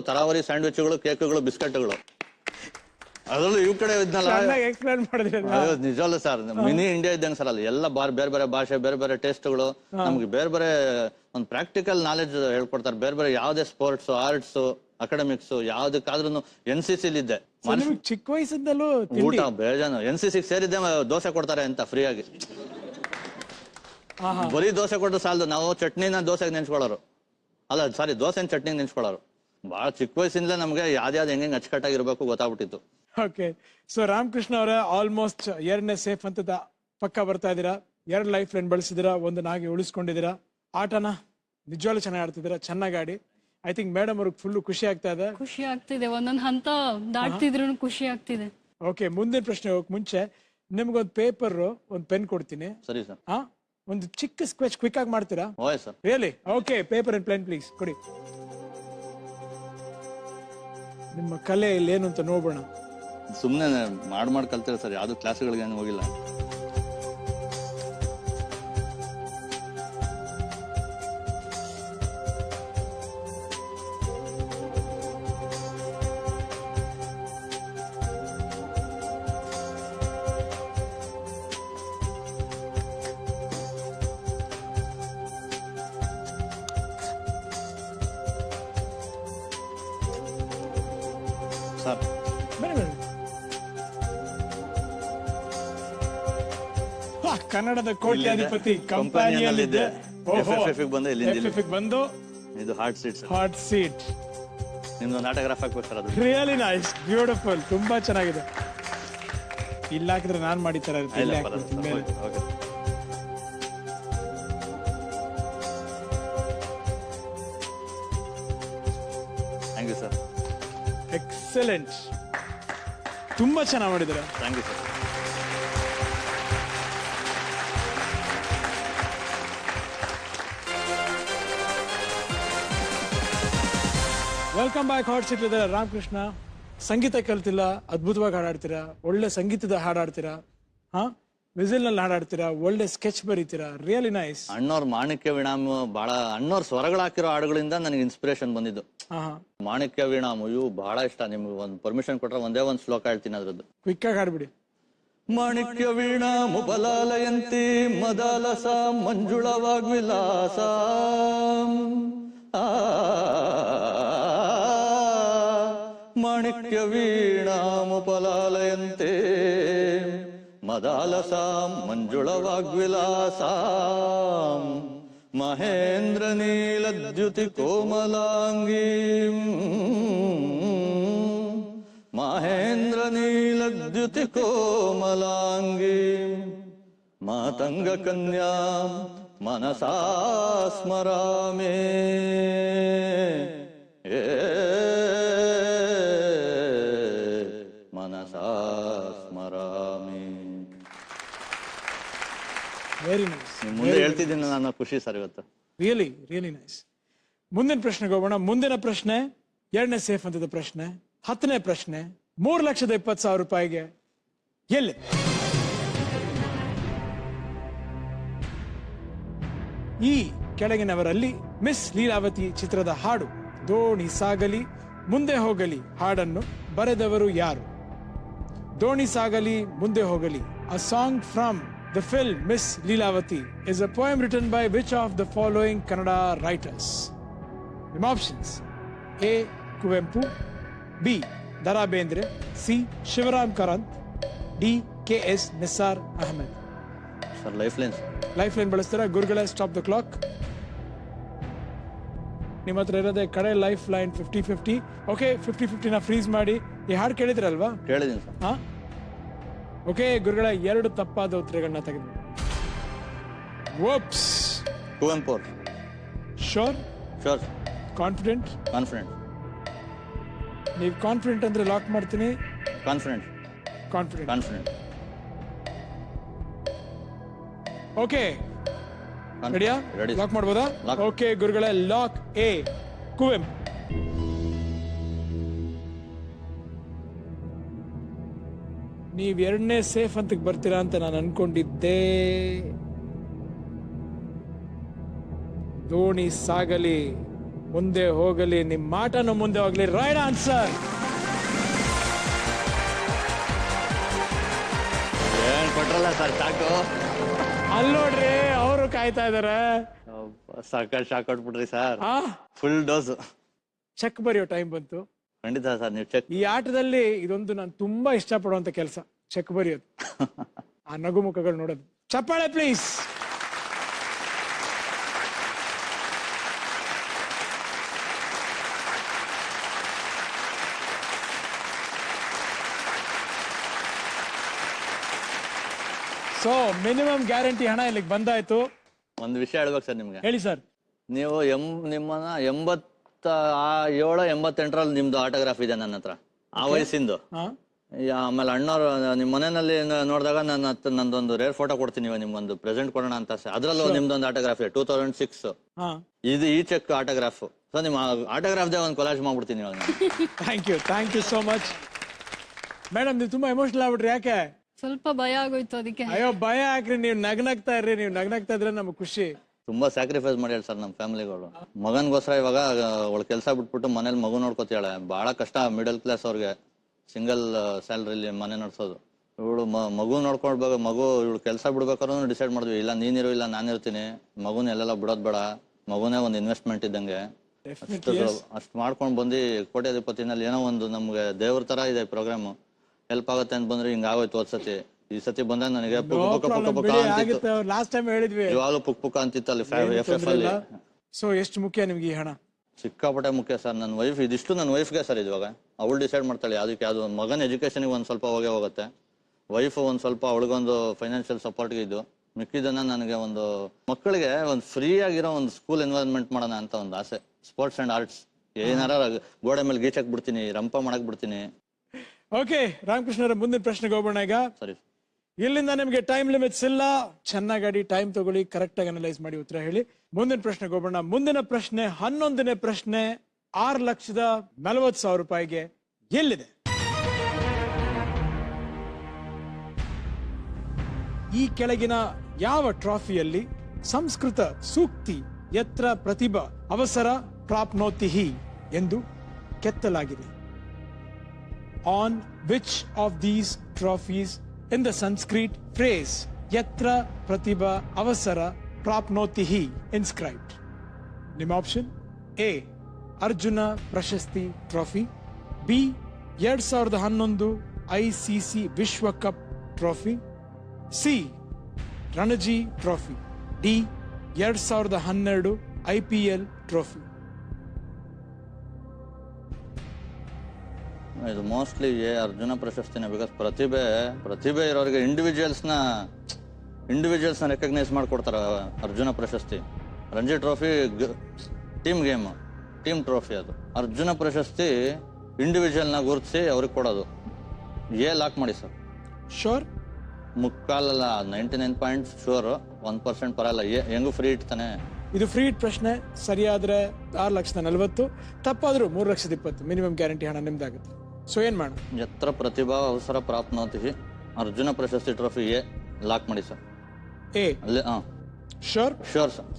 ತರಾವರಿ ಸ್ಯಾಂಡ್ವಿಚ್ಗಳು ಕೇಕ್ಗಳು ಬಿಸ್ಕೆಟ್ಗಳು ಅದರಲ್ಲೂ ಇವ್ ಕಡೆ ಇದ್ನಲ್ಲ. ಚೆನ್ನಾಗಿ ಎಕ್ಸ್ಪ್ಲೇನ್ ಮಾಡಿದ್ರಿ ಅಯ್ಯೋ, ನಿಜವಲ್ಲ ಸರ್. ಮಿನಿ ಇಂಡಿಯಾ ಇದ್ದಂಗೆ ಸರ್ ಅಲ್ಲಿ. ಎಲ್ಲ ಬಾರ್ ಬೇರೆ ಬೇರೆ ಭಾಷೆ ಬೇರೆ ಬೇರೆ ಟೇಸ್ಟ್ಗಳು. ನಮ್ಗೆ ಬೇರೆ ಬೇರೆ ಒಂದು ಪ್ರಾಕ್ಟಿಕಲ್ ನಾಲೆಜ್ ಹೇಳ್ಕೊಡ್ತಾರೆ. ಬೇರೆ ಬೇರೆ ಯಾವ್ದೇ ಸ್ಪೋರ್ಟ್ಸ್ ಆರ್ಟ್ಸ್ ಅಕಾಡೆಮಿಕ್ಸ್ ಯಾವ್ದಕ್ಕಾದ್ರೂ ಎನ್ ಸಿ ಸಿಲ್ ಇದ್ದೆ. ನಿಮಗೆ ಚಿಕ್ಕ ವಯಸ್ಸಿಂದಲೂ ತಿಂಡಿ. ಊಟ ಬೇಜಾನು. ಎನ್ ಸಿ ಸಿ ಸೇರಿದ್ದೆ ಮ- ದೋಸೆ ಕೊಡ್ತಾರೆ ಅಂತ ಫ್ರೀ ಆಗಿ ಹಾ ಹಾ ಬರೀ ದೋಸೆ ಕೊಟ್ಟು ಸಾಲದು. ನಾವು ಚಟ್ನಿನ ದೋಸೆಗೆ ನೆನ್ಸ್ಕೊಳ್ಳೋರು. ಅಲ್ಲ ಸಾರಿ ದೋಸೆನ ಚಟ್ನಿಗೆ ನೆನ್ಸ್ಕೊಳ್ಳೋರು. ಬಹಳ ಚಿಕ್ಕ ವಯಸ್ಸಿಂದ ನಮ್ಗೆ ಯಾವ್ದ್ಯಾವ್ದು ಹೆಂಗೆ ಅಚ್ಚುಕಟ್ಟಾಗಿರ್ಬೇಕು ಗೊತ್ತಾಗ್ಬಿಟ್ಟಿತ್ತು. ಓಕೆ ಸೊ ರಾಮಕೃಷ್ಣ ಅವರ ಆಲ್ಮೋಸ್ಟ್ ಎರಡನೇ ಸೇಫ್ ಅಂತದ ಪಕ್ಕ ಬರ್ತಾ ಇದೀರಾ ಎರಡು ಲೈಫ್ ಲೈನ್ ಬಳಸಿದಿರಾ ಒಂದು ನಾಗಿ ಉಳಿಸ್ಕೊಂಡಿದ್ದೀರಾ? ಆಟನ? ನಿಜವಾಗ್ಲೂ ಚೆನ್ನಾಗಿ ಆಡ್ತಿದ್ದೀರಾ? ಚೆನ್ನಾಗಿ ಆಡಿ. ಐ ಥಿಂಕ್ ಮೇಡಮ್ ಅವ್ರಿಗೆ ಫುಲ್ ಖುಷಿ ಆಗ್ತಾ ಇದೆ. ಖುಷಿ ಆಗ್ತಿದೆ. ಒಂದೊಂದ್ ಹಂತ ದಾಟ್ತಿದ್ರು ಖುಷಿ ಆಗ್ತಿದೆ. ಓಕೆ ಮುಂದಿನ ಪ್ರಶ್ನೆ ಹೋಗಕ್ ಮುಂಚೆ ನಿಮ್ಗೊಂದು ಪೇಪರ್ ಒಂದು ಪೆನ್ ಕೊಡ್ತೀನಿ. ಸರಿ ಸರ್. ಹಾ? ಒಂದು ಚಿಕ್ಕ ಸ್ಕ್ವೆಚ್ ಕ್ವಿಕ್ ಆಗಿ ಮಾಡ್ತೀರಾ? ಓಯ್ sir. Really okay paper and plain please ಕೊಡಿ. ನಿಮ್ಮ ಕಲೆ ಇಲ್ಲಿ ಏನು ಅಂತ ನೋಡೋಣ ಸುಮ್ಮನೆ ಮಾಡ್ ಮಾಡಿ ಕಲ್ತಾರೆ ಸರ್ ಯಾವ್ದು ಕ್ಲಾಸ್ಗಳಿಗೆ ಏನು ಹೋಗಿಲ್ಲ. ಸರ್. ಬನ್ನಿ ಕನ್ನಡದ ಕೋಟ್ಯಾಧಿಪತಿ ಕಂಪನಿಯಲ್ಲಿದ್ದೆ ಇಲ್ಲಿಂದ ಇಲ್ಲಿ. ಬಂದು ಇದು hot seat sir hot seat ನಿಮ್ದು ನಾಟಗ್ರಾಫ್ ಹಾಕ್ಬೇಕು ಸರ್ ಅದು. ರಿಯಲಿ ನೈಸ್ ಬ್ಯೂಟಿಫುಲ್ ತುಂಬಾ ಚೆನ್ನಾಗಿದೆ. ಇಲ್ಲ ಹಾಕಿದ್ರೆ ನಾನ್ ಮಾಡಿ ತರ ಇರುತ್ತೆ. ಎಕ್ಸಲೆಂಟ್. ತುಂಬಾ ಚೆನ್ನಾಗಿ ಮಾಡಿದ್ದಾರೆ. Thank you sir welcome back hot seat ಇದ್ದಾರೆ ರಾಮಕೃಷ್ಣ. ಸಂಗೀತ ಕಲ್ತಿಲ್ಲ ಅದ್ಭುತವಾಗಿ ಹಾಡಾಡ್ತೀರಾ ಒಳ್ಳೆ ಸಂಗೀತದ ಹಾಡಾಡ್ತೀರಾ ಹಾ? ವಿಸಿಲ್ನಲ್ಲಿ ಹಾಡಾಡ್ತೀರಾ ಒಳ್ಳೆ ಸ್ಕೆಚ್ ಬರೀತೀರಾ ರಿಯಲಿ ನೈಸ್ ಅಣ್ಣವ್ರ ಮಾಣಿಕ್ಯ ವಿಣಾಮ ಬಹಳ ಅಣ್ಣವ್ರ ಸ್ವರಗಳು ಹಾಕಿರೋ ಹಾಡುಗಳಿಂದ ನನಗೆ ಇನ್ಸ್ಪಿರೇಷನ್ ಬಂದಿದ್ದು. ಮಾಣಿಕ್ಯ ವೀಣಾ ಮುಯು ಬಹಳ ಇಷ್ಟ ನಿಮ್ಗೆ ಒಂದು ಪರ್ಮಿಷನ್ ಕೊಟ್ರೆ ಒಂದೇ ಒಂದು ಶ್ಲೋಕ ಹೇಳ್ತೀನಿ ಅದ್ರದ್ದು. ಕ್ವಿಕ್ ಆಗಿ ಹಾಡ್ಬಿಡಿ. ಮಾಣಿಕ್ಯ ವೀಣಾ ಮುಬಲಾಲಯಂತಿ ಮದಾಲಸ ಮಂಜುಳವಾಗ್ವಿಲಾಸ ಆ. ಮಾಣಿಕ್ಯ ವೀಣಾ ಮುಪಲಾಲಯಂತೆ ಮದಾಲಸ ಮಂಜುಳವಾಗ್ವಿಲಾಸ महेन्द्रनीलद्युतिकोमलाङ्गीम् महेन्द्रनीलद्युतिकोमलाङ्गीम् मातङ्गकन्यां मनसा स्मरामि। ಹೇಳ್ತಿದ್ದೀನಿ ನಾನು ಖುಷಿ ಸರ್ ಇವತ್ತು. ರಿಯಲಿ ರಿಯಲಿ ನೈಸ್ ಮುಂದಿನ ಪ್ರಶ್ನೆಗೆ ಹೋಗೋಣ ಮುಂದಿನ ಪ್ರಶ್ನೆ ಎರಡನೇ ಸೇಫ್ ಅಂತದ ಪ್ರಶ್ನೆ ಹತ್ತನೇ ಪ್ರಶ್ನೆ ಮೂರು ಲಕ್ಷದ ಇಪ್ಪತ್ತು ಸಾವಿರ ರೂಪಾಯಿಗೆ ಎಲ್ಲಿ? ಈ ಕೆಳಗಿನವರಲ್ಲಿ ಮಿಸ್ ಲೀಲಾವತಿ ಚಿತ್ರದ ಹಾಡು ದೋಣಿ ಸಾಗಲಿ ಮುಂದೆ ಹೋಗಲಿ ಹಾಡನ್ನು ಬರೆದವರು ಯಾರು? ದೋಣಿ ಸಾಗಲಿ ಮುಂದೆ ಹೋಗಲಿ a song from the film Miss Leelavathi is a poem written by which of the following Kannada writers ನಿಮ್ಮ options A Kuvempu B Dara Bendre C Shivaram Karanth D K S Nisar Ahmed sir life line life line ಬಳಸ್ತೀರಾ? ಗುರುಗಳೇ stop the clock ನಿಮ್ಮ ಹತ್ರ ಇರೋದೇ ಕಡೆ life line fifty fifty okay fifty ಫಿಫ್ಟಿನ freeze ಮಾಡಿ. ಈ ಹಾಡು ಕೇಳಿದ್ರಲ್ವಾ? ಕೇಳಿದ್ದೀನಿ ಸರ್. ಹಾ? ಓಕೆ ಗುರುಗಳ ಎರಡು ತಪ್ಪಾದ ಉತ್ತರಗಳನ್ನ ತೆಗೆದು OOPS two and four. Sure sure confident confident ನೀವು ಕಾನ್ಫಿಡೆಂಟ್ ಅಂದ್ರೆ ಲಾಕ್ ಮಾಡ್ತೀನಿ? ಕಾನ್ಫಿಡೆಂಟ್ ಕಾನ್ಫಿಡೆಂಟ್ ಕಾನ್ಫಿಡೆಂಟ್ ಓಕೆ ರೆಡಿಯಾ ರೆಡಿ ಲಾಕ್ ಮಾಡ್ಬೋದಾ. ಓಕೆ ಗುರುಗಳ ಲಾಕ್ ಎ ಕುವೆಂಪು. ನೀವ್ ಎರಡನೇ ಸೇಫ್ ಅಂತ ಬರ್ತೀರಾ ಅಂತ ನಾನು ಅನ್ಕೊಂಡಿದ್ದೆ. ದೋಣಿ ಸಾಗಲಿ ಮುಂದೆ ಹೋಗಲಿ ನಿಮ್ಮ ಮಾಟನು ಮುಂದೆ ಹೋಗಲಿ. ರೈಟ್ ಆನ್ಸರ್ ಕೊಟ್ರಲ್ಲ ಸರ್ ಸಾಕು. ಅಲ್ಲಿ ನೋಡ್ರಿ ಅವರು ಕಾಯ್ತಾ ಇದಾರೆ. ಸಾಕ ಶಾಕ್ ಕೊಟ್ಬಿಟ್ರಿ ಸರ್. ಫುಲ್ ಡೋಸ್ ಚೆಕ್ ಬರೆಯೋ ಟೈಮ್ ಬಂತು. ಖಂಡಿತ ಸರ್ ನೀವು ಚೆಕ್ ಈ ಆಟದಲ್ಲಿ ಇದೊಂದು ನಾನು ತುಂಬಾ ಇಷ್ಟಪಡುವಂತ ಕೆಲಸ ಚೆಕ್ ಬರೆಯೋದು. ಆ ನಗು ಮುಖಗಳು ನೋಡೋದು. ಚಪ್ಪಾಳೆ ಪ್ಲೀಸ್ ಸೊ ಮಿನಿಮಮ್ ಗ್ಯಾರಂಟಿ ಹಣ ಇಲ್ಲಿಗೆ ಬಂದಾಯ್ತು. ಒಂದು ವಿಷಯ ಹೇಳ್ಬೇಕು ಸರ್ ನಿಮ್ಗೆ. ಹೇಳಿ ಸರ್. ನೀವು ಎಂ ನಿಮ್ಮನ್ನ ಎಂಬತ್ತ ಆ ಏಳು ಎಂಬತ್ತೆಂಟರಲ್ಲಿ ನಿಮ್ದು ಆಟೋಗ್ರಾಫ್ ಇದೆ ನನ್ನ ಹತ್ರ. ಆ ವಯಸ್ಸಿಂದು. ಆಮೇಲೆ ಅಣ್ಣವ್ರು ನಿಮ್ಮ ಮನೆಯಲ್ಲಿ ನೋಡಿದಾಗ ನನ್ನ ಹತ್ರ ನಂದೊಂದು ರೇರ್ ಫೋಟೋ ಕೊಡ್ತೀನಿ ನಿಮ್ಗೊಂದು ಪ್ರೆಸೆಂಟ್ ಕೊಡೋಣ ಅಂತ ಆಸೆ. ಅದ್ರಲ್ಲೂ ನಿಮ್ದೊಂದು ಆಟೋಗ್ರಾಫ್ ಟೂ ತೌಸಂಡ್ ಸಿಕ್ಸ್ ಹಾ. ಇದು ಈ ಚೆಕ್ ಆಟೋಗ್ರಾಫ್ ಸೊ ನಿಮ್ಮ ಆಟೋಗ್ರಾಫ್ ದೇ ಒಂದು ಕೊಲಾಜ್ ಮಾಡ್ಬಿಡ್ತೀನಿ ಇವಾಗ thank you thank you so much madam ನೀವು ತುಂಬಾ ಎಮೋಷನಲ್ ಆಗ್ಬಿಟ್ರಿ ಯಾಕೆ? ಸ್ವಲ್ಪ ಭಯ ಆಗೋಯ್ತು ಅದಕ್ಕೆ. ಅಯ್ಯೋ ಭಯ ಹಾಕ್ರಿ ನೀವು ನಗ್ನಗ್ತಾ ಇರ್ರಿ ನೀವು ನಗ್ನಗ್ತಾ ಇದ್ರೆ ನಮ್ಗೆ ಖುಷಿ. ತುಂಬಾ ಸ್ಯಾಕ್ರಿಫೈಸ್ ಮಾಡ್ಯಾಳ ಸರ್ ನಮ್ಮ ಫ್ಯಾಮಿಲಿಗಳು ಮಗನ್ಗೋಸ್ಕರ ಇವಾಗ ಅವಳ ಕೆಲಸ ಬಿಟ್ಬಿಟ್ಟು ಮನೇಲಿ ಮಗು ನೋಡ್ಕೋತಾಳೆ ಬಹಳ ಕಷ್ಟ ಮಿಡಲ್ ಕ್ಲಾಸ್ ಅವ್ರಿಗೆ. ಸಿಂಗಲ್ ಸ್ಯಾಲ್ರಿಲಿ ಮನೆ ನಡೆಸೋದು. ಇವಳು ಮಗು ನೋಡ್ಕೊಳ್ಬೇಕು ಮಗು ಇವಳು ಕೆಲಸ ಬಿಡ್ಬೇಕಾದ್ರೂ ಡಿಸೈಡ್ ಮಾಡಿದ್ವಿ. ಇಲ್ಲ ನೀನಿರು ಇಲ್ಲ ನಾನಿರ್ತೀನಿ ಮಗುನ ಎಲ್ಲೆಲ್ಲ ಬಿಡೋದ್ ಬೇಡ. ಮಗುನೇ ಒಂದು ಇನ್ವೆಸ್ಟ್ಮೆಂಟ್ ಇದ್ದಂಗೆ. ಅಷ್ಟು ಅಷ್ಟು ಬಂದಿ ಬಂದು ಕೋಟ್ಯಾಧಿಪತಿನಲ್ಲಿ ಏನೋ ಒಂದು ನಮ್ಗೆ ದೇವ್ರ ತರ ಇದೆ ಪ್ರೋಗ್ರಾಮ್ ಹೆಲ್ಪ್ ಆಗುತ್ತೆ ಅಂತ ಬಂದ್ರೆ ಹಿಂಗಾಗೋಯ್ತು ಆಗೋಯ್ತು ಹೋದ್ ಸತಿ. ಈ ಸತಿ ಬಂದಾಗ ನನಗೆ ಪುಕ್ ಪುಕ ಪುಕ ಪುಕ ಅಂತಿತ್ತು. ಆಗುತ್ತೆ ಲಾಸ್ಟ್ ಟೈಮ್ ಹೇಳಿದ್ವಿ. ಇವಾಗಲೂ ಪುಕ್ ಪುಕ ಅಂತಿತ್ತು ಅಲ್ಲಿ ಎಫ್ ಎಫ್ ಅಲ್ಲಿ. ಸೊ ಎಷ್ಟು ಮುಖ್ಯ ನಿಮ್ಗೆ ಈ ಹಣ? ಸಿಕ್ಕಾಪಟ್ಟೆ ಮುಖ್ಯ ಸರ್ ನನ್ನ ವೈಫ್ ಇದಿಷ್ಟು ನನ್ನ ವೈಫ್ಗೆ ಸರ್ ಇವಾಗ ಅವಳು ಡಿಸೈಡ್ ಮಾಡ್ತಾಳೆ ಅದಕ್ಕೆ ಯಾವ್ದು ಮಗನ ಎಜುಕೇಶನ್ಗೆ ಒಂದ್ ಸ್ವಲ್ಪ ಹೋಗೇ ಹೋಗುತ್ತೆ. ವೈಫ್ ಒಂದ್ ಸ್ವಲ್ಪ ಅವಳಿಗೊಂದು ಫೈನಾನ್ಷಿಯಲ್ ಸಪೋರ್ಟ್ಗೆ ಇದು ಮಿಕ್ಕಿದನ್ನ ನನಗೆ ಒಂದು ಮಕ್ಕಳಿಗೆ ಒಂದು ಫ್ರೀ ಆಗಿರೋ ಒಂದು ಸ್ಕೂಲ್ ಎನ್ವೈರನ್ಮೆಂಟ್ ಮಾಡೋಣ ಅಂತ ಒಂದು ಆಸೆ. ಸ್ಪೋರ್ಟ್ಸ್ ಅಂಡ್ ಆರ್ಟ್ಸ್ ಏನಾರ ಗೋಡೆ ಮೇಲೆ ಗೀಚಕ್ ಬಿಡ್ತೀನಿ ರಂಪ ಮಾಡಕ್ ಬಿಡ್ತೀನಿ. ಓಕೆ ರಾಮಕೃಷ್ಣ ಅವರ ಮುಂದಿನ ಪ್ರಶ್ನೆಗೆ ಹೋಗೋಣ ಈಗ. ಸರಿ ಇಲ್ಲಿಂದ ನಿಮಗೆ ಟೈಮ್ ಲಿಮಿಟ್ಸ್ ಇಲ್ಲ. ಚೆನ್ನಾಗಿ ಟೈಮ್ ತಗೊಳ್ಳಿ ಕರೆಕ್ಟ್ ಆಗಿ ಅನಲೈಸ್ ಮಾಡಿ ಉತ್ತರ ಹೇಳಿ. ಮುಂದಿನ ಪ್ರಶ್ನೆಗೆ ಹೋಗೋಣ ಮುಂದಿನ ಪ್ರಶ್ನೆ, ಹನ್ನೊಂದನೇ ಪ್ರಶ್ನೆ ಆರು ಲಕ್ಷದ ನಲವತ್ತು ಸಾವಿರ ರೂಪಾಯಿಗೆ ಎಲ್ಲಿದೆ? ಈ ಕೆಳಗಿನ ಯಾವ ಟ್ರಾಫಿಯಲ್ಲಿ ಸಂಸ್ಕೃತ ಸೂಕ್ತಿ ಎತ್ರ ಪ್ರತಿಭಾ, ಅವಸರ, ಪ್ರಾಪ್ನೋತಿಹಿ ಎಂದು ಕೆತ್ತಲಾಗಿದೆ? On which of these trophies in the Sanskrit phrase, Yatra Pratibha Avasara Prapnotihi inscribed? ನಿಮ್ಮ ಆಪ್ಷನ್ ಎ ಅರ್ಜುನ ಪ್ರಶಸ್ತಿ ಟ್ರೋಫಿ ಬಿ ಎರಡ್ ಸಾವಿರದ ಹನ್ನೊಂದು ಐ ಸಿ ಸಿ ವಿಶ್ವ cup trophy C Ranji trophy D ಎರಡ್ ಇದು ಮೋಸ್ಟ್ಲಿ ಅರ್ಜುನ ಪ್ರಶಸ್ತಿನೇ ಬಿಕಾಸ್ ಪ್ರತಿಭೆ ಪ್ರತಿಭೆ ಇರೋರಿಗೆ ಇಂಡಿವಿಜುವಲ್ಸ್ನ ಇಂಡಿವಿಜುವಲ್ಸ್ನ ರೆಕಗ್ನೈಸ್ ಮಾಡ್ಕೊಡ್ತಾರ ಅರ್ಜುನ ಪ್ರಶಸ್ತಿ. Ranji trophy team game team trophy ಅದು. ಅರ್ಜುನ ಪ್ರಶಸ್ತಿ ಇಂಡಿವಿಜುವಲ್ನ ಗುರುತಿಸಿ ಅವ್ರಿಗೆ ಕೊಡೋದು. ಏ ಲಾಕ್ ಮಾಡಿ sir. Sure ಮುಕ್ಕಾಲಲ್ಲ ninety nine point sure one percent ಪರಲ್ಲ ಹೆಂಗು ಫ್ರೀ ಇಡ್ತಾನೆ. ಇದು ಫ್ರೀ ಇಟ್ ಪ್ರಶ್ನೆ ಸರಿಯಾದ್ರೆ ಆರು ಲಕ್ಷದ ನಲವತ್ತು ತಪ್ಪಾದ್ರೂ ಮೂರು ಲಕ್ಷದ ಇಪ್ಪತ್ತು ಮಿನಿಮಮ್ ಗ್ಯಾರಂಟಿ ಹಣ ನಿಮ್ದಾಗುತ್ತೆ. ಸೊ ಏನ್ ಮಾಡೋಣ ಎತ್ರ ಪ್ರತಿಭಾ ಅವಸರ ಪ್ರಾಪ್ನೋತಿ ಅರ್ಜುನ ಪ್ರಶಸ್ತಿ ಟ್ರೋಫಿ ಲಾಕ್ ಮಾಡಿ ಸರ್. ಎ? ಅಲ್ಲಿ ಹಾ. ಶೋರ್ ಶೋರ್ ಸರ್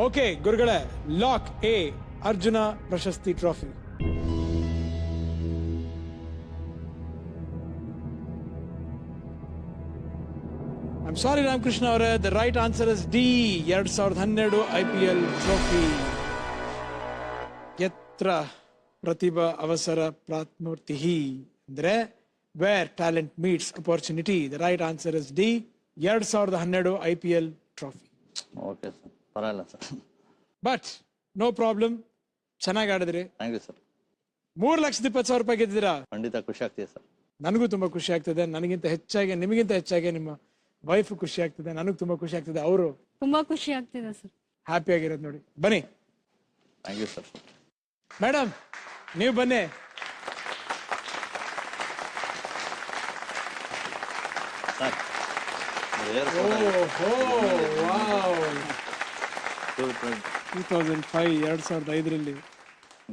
ಓಕೆ ಗುರುಗಳೇ ಲಾಕ್ ಎ ಅರ್ಜುನ ಪ್ರಶಸ್ತಿ ಟ್ರೋಫಿ. ಐಮ್ ಸಾರಿ ರಾಮಕೃಷ್ಣ ಅವರೇ the right answer is D ಎರಡ್ ಸಾವಿರದ ಹನ್ನೆರಡು ಐ ಪಿ ಎಲ್ ಟ್ರೋಫಿ ಎತ್ರ ಪ್ರತಿಭಾ ಅವಸರ ಪ್ರಾತ್ಮೂರ್ತಿ ಅಂದ್ರೆ where talent meets opportunity the right answer is D ಎರಡ್ ಸಾವಿರದ ಹನ್ನೆರಡು I P L trophy okay sir ಪರವಾಗಿಲ್ಲ ಸರ್ ಬಟ್ ನೋ ಪ್ರಾಬ್ಲಮ್ ಚೆನ್ನಾಗಿ ಆಡಿದ್ರಿ. ಥ್ಯಾಂಕ್ ಯು ಸರ್ ಮೂರ್ ಲಕ್ಷದ ಇಪ್ಪತ್ತು ಸಾವಿರ ರೂಪಾಯಿ ಗೆದ್ದಿರಾ ಖಂಡಿತ ಖುಷಿ ಆಗ್ತಿದೆ ಸರ್ ನನಗೂ ತುಂಬಾ ಖುಷಿ ಆಗ್ತದೆ. ನನಗಿಂತ ಹೆಚ್ಚಾಗಿ ನಿಮಗಿಂತ ಹೆಚ್ಚಾಗಿ ನಿಮ್ಮ ವೈಫ್ ಖುಷಿ ಆಗ್ತದೆ. ನನಗೆ ತುಂಬಾ ಖುಷಿ ಆಗ್ತದೆ. ಅವರು ತುಂಬಾ ಖುಷಿ ಆಗ್ತಿದೆ ಸರ್ ಹ್ಯಾಪಿ ಆಗಿರೋದು ನೋಡಿ. ಬನ್ನಿ. ಥ್ಯಾಂಕ್ ಯು ಸರ್ ಮೇಡಮ್ ನೀವು ಬನ್ನಿ. ಟೂ ತೌಸಂಡ್ ಫೈವ್ ಎರಡ್ ಸಾವಿರದ ಐದರಲ್ಲಿ.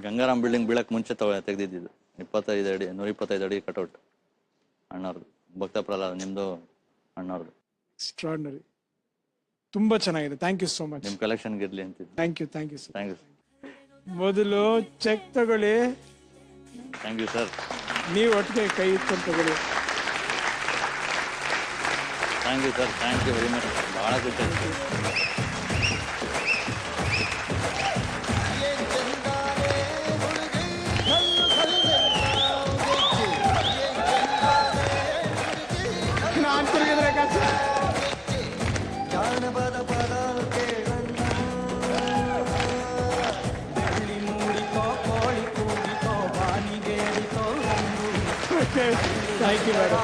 ಗಂಗಾರಾಮ್ ಬಿಲ್ಡಿಂಗ್ ಬೀಳಕ್ ಮುಂಚೆ ತಗೋ ತೆಗೆದಿದ್ದು ಇಪ್ಪತ್ತೈದು ಅಡಿ ನೂರ ಇಪ್ಪತ್ತೈದು ಅಡಿ ಕಟೌಟ್. ಅಣ್ಣವ್ರದ್ದು ಭಕ್ತ ಪ್ರಹ್ಲಾದ್ ನಿಮ್ದು ಅಣ್ಣವ್ರದ್ದು ಎಕ್ಸ್ಟ್ರಾರ್ನರಿ ತುಂಬಾ ಚೆನ್ನಾಗಿದೆ. ಥ್ಯಾಂಕ್ ಯು ಸೋ ಮಚ್ ನಿಮ್ ಕಲೆಕ್ಷನ್ ಇರ್ಲಿ ಅಂತಿದ್ದು. Thank you thank you thank you ಮೊದಲು ಚೆಕ್ ತಗೊಳ್ಳಿ. ಥ್ಯಾಂಕ್ ಯು ಸರ್ ನೀವು ಒಟ್ಟಿಗೆ ಕೈ ಇಟ್ಕೊಂಡು ತಗೊಳ್ಳಿ. Thank you sir thank you very much ಭಾಳ ಖುಷಿ thank you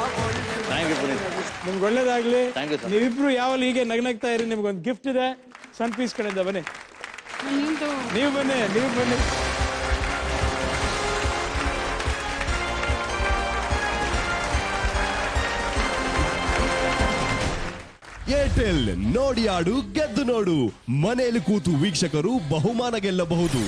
thank you Puneeth ನಿಮ್ಗೆ ಒಳ್ಳೇದಾಗ್ಲಿ. Thank you, sir. ನೀವಿಬ್ರು ಯಾವಲ್ಲಿ ಹೀಗೆ ನಗ್ನಗ್ತಾ ಇರಿ ನಿಮ್ಗೊಂದು ಗಿಫ್ಟ್ ಇದೆ. ಸನ್ ಪೀಸ್ ಕಡೆಯಿಂದ ಬನ್ನಿ. ನೀವು ಬನ್ನಿ ನೀವು ಬನ್ನಿ. ಏರ್ಟೆಲ್ ನೋಡಿ ಆಡು ಗೆದ್ದು ನೋಡು. ಮನೆಯಲ್ಲಿ ಕೂತು ವೀಕ್ಷಕರು ಬಹುಮಾನ ಗೆಲ್ಲಬಹುದು.